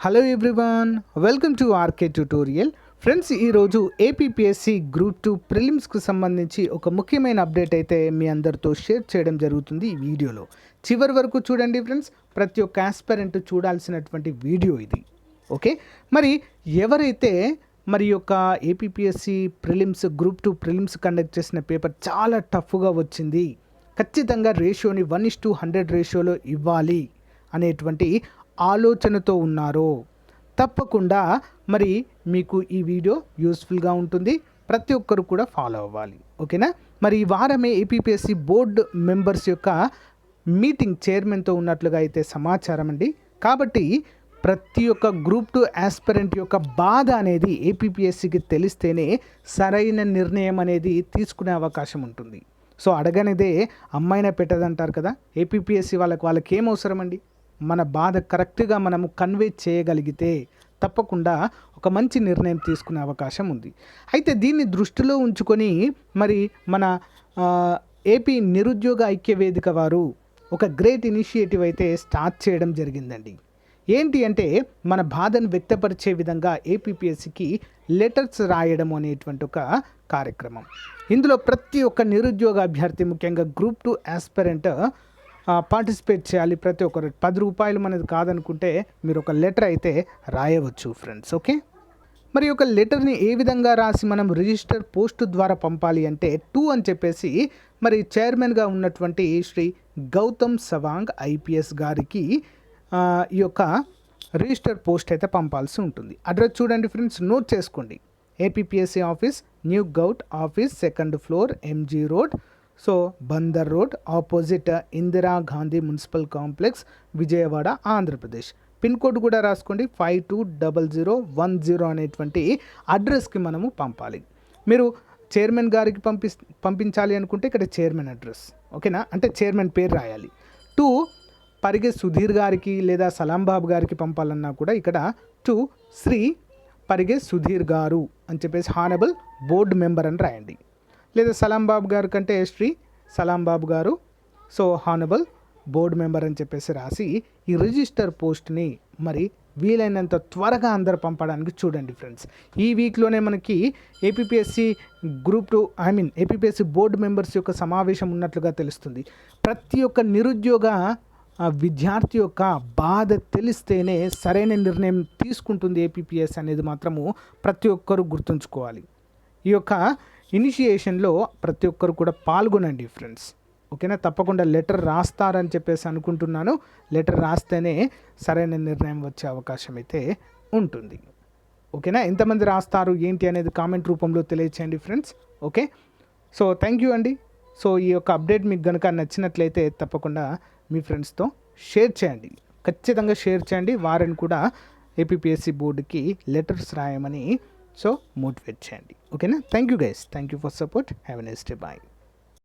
Hello everyone welcome to R K tutorial friends ఈరోజు A P P S C group two ప్రిలిమ్స్కు సంబంధించి ఒక ముఖ్యమైన update అయితే మీ అందరితో షేర్ చేయడం జరుగుతుంది ఈ వీడియోలో. చివరి వరకు చూడండి ఫ్రెండ్స్ ప్రతి ఒక్క ఆస్పరెంట్ చూడాల్సినటువంటి వీడియో ఇది. ఓకే మరి ఎవరైతే మరి యొక్క APPSC prelims group two prelims conduct చేసిన పేపర్ చాలా టఫ్గా వచ్చింది. ఖచ్చితంగా రేషియోని వన్ ఇస్ టూ హండ్రెడ్ రేషియోలో ఇవ్వాలి అనేటువంటి ఆలోచనతో ఉన్నారో? తప్పకుండా మరి మీకు ఈ వీడియో యూస్ఫుల్గా ఉంటుంది. ప్రతి ఒక్కరు కూడా ఫాలో అవ్వాలి. ఓకేనా? మరి ఈ వారమే A P P S C board members యొక్క మీటింగ్ చైర్మన్తో ఉన్నట్లుగా అయితే సమాచారం అండి. కాబట్టి ప్రతి ఒక్క గ్రూప్ టూ ఆస్పిరెంట్ యొక్క బాధ అనేది ఏపీపీఎస్సికి తెలిస్తేనే సరైన నిర్ణయం అనేది తీసుకునే అవకాశం ఉంటుంది. సో అడగనిదే అమ్మాయిన పెట్టదంటారు కదా? ఏపీపీఎస్సి వాళ్ళకి వాళ్ళకి ఏం అవసరం అండి? మన బాధ కరెక్ట్గా మనము కన్వే చేయగలిగితే తప్పకుండా ఒక మంచి నిర్ణయం తీసుకునే అవకాశం ఉంది. అయితే దీన్ని దృష్టిలో ఉంచుకొని మరి మన ఏపీ నిరుద్యోగ ఐక్య వేదిక వారు ఒక గ్రేట్ ఇనిషియేటివ్ అయితే స్టార్ట్ చేయడం జరిగిందండి. ఏంటి అంటే మన బాధను వ్యక్తపరిచే విధంగా ఏపీపీఎస్సికి లెటర్స్ రాయడం అనేటువంటి ఒక కార్యక్రమం. ఇందులో ప్రతి ఒక్క నిరుద్యోగ అభ్యర్థి ముఖ్యంగా గ్రూప్ టూ ఆస్పిరెంట్ పార్టిసిపేట్ చేయాలి ప్రతి ఒక్కరు. పది రూపాయలు మనది కాదనుకుంటే మీరు ఒక లెటర్ అయితే రాయవచ్చు ఫ్రెండ్స్ ఓకే మరి ఒక లెటర్ని ఏ విధంగా రాసి మనం రిజిస్టర్ పోస్ట్ ద్వారా పంపాలి అంటే టూ అని చెప్పేసి మరి చైర్మన్గా ఉన్నటువంటి శ్రీ గౌతమ్ సవాంగ్ ఐపీఎస్ గారికి ఈ యొక్క రిజిస్టర్ పోస్ట్ అయితే పంపాల్సి ఉంటుంది. అడ్రస్ చూడండి ఫ్రెండ్స్ నోట్ చేసుకోండి. A P P S C office new govt office second floor M G road so Bandar road opposite Indira Gandhi municipal complex Vijayawada Andhra Pradesh. Pin code కూడా రాసుకోండి five two double zero one zero అనేటువంటి అడ్రస్కి మనము పంపాలి. మీరు chairman గారికి పంపి పంపించాలి అనుకుంటే ఇక్కడ చైర్మన్ అడ్రస్ ఓకేనా? అంటే చైర్మన్ పేరు రాయాలి. టూ పరిగె సుధీర్ గారికి లేదా సలాం బాబు గారికి పంపాలన్నా కూడా ఇక్కడ టు శ్రీ పరిగె సుధీర్ గారు అని చెప్పేసి హానబుల్ బోర్డు మెంబర్ అని రాయండి. లేదా సలాం బాబు గారు కంటే శ్రీ సలాం బాబు గారు సో హానబుల్ బోర్డు మెంబర్ అని చెప్పేసి రాసి ఈ రిజిస్టర్ పోస్ట్ని మరి వీలైనంత త్వరగా అందరు పంపడానికి చూడండి ఫ్రెండ్స్. ఈ వీక్లోనే మనకి A P S C group two I mean A P S C board members యొక్క సమావేశం ఉన్నట్లుగా తెలుస్తుంది. ప్రతి ఒక్క నిరుద్యోగ విద్యార్థి యొక్క బాధ తెలిస్తేనే సరైన నిర్ణయం తీసుకుంటుంది ఏపీపీఎస్ అనేది మాత్రము ప్రతి ఒక్కరూ గుర్తుంచుకోవాలి. ఈ యొక్క ఇనిషియేషన్లో ప్రతి ఒక్కరు కూడా పాల్గొనండి ఫ్రెండ్స్. ఓకేనా? తప్పకుండా లెటర్ రాస్తారని చెప్పేసి అనుకుంటున్నాను. లెటర్ రాస్తేనే సరైన నిర్ణయం వచ్చే అవకాశం అయితే ఉంటుంది. ఓకేనా? ఎంతమంది రాస్తారు? ఏంటి అనేది కామెంట్ రూపంలో తెలియచేయండి friends. Okay? So thank you అండి. సో ఈ యొక్క అప్డేట్ మీకు కనుక నచ్చినట్లయితే తప్పకుండా మీ ఫ్రెండ్స్తో షేర్ చేయండి. ఖచ్చితంగా షేర్ చేయండి. వారిని కూడా ఏపీపీఎస్సీ బోర్డుకి లెటర్స్ రాయమని సో మోటివేట్ చేయండి. ఓకేనా thank you guys thank you for support have a next day bye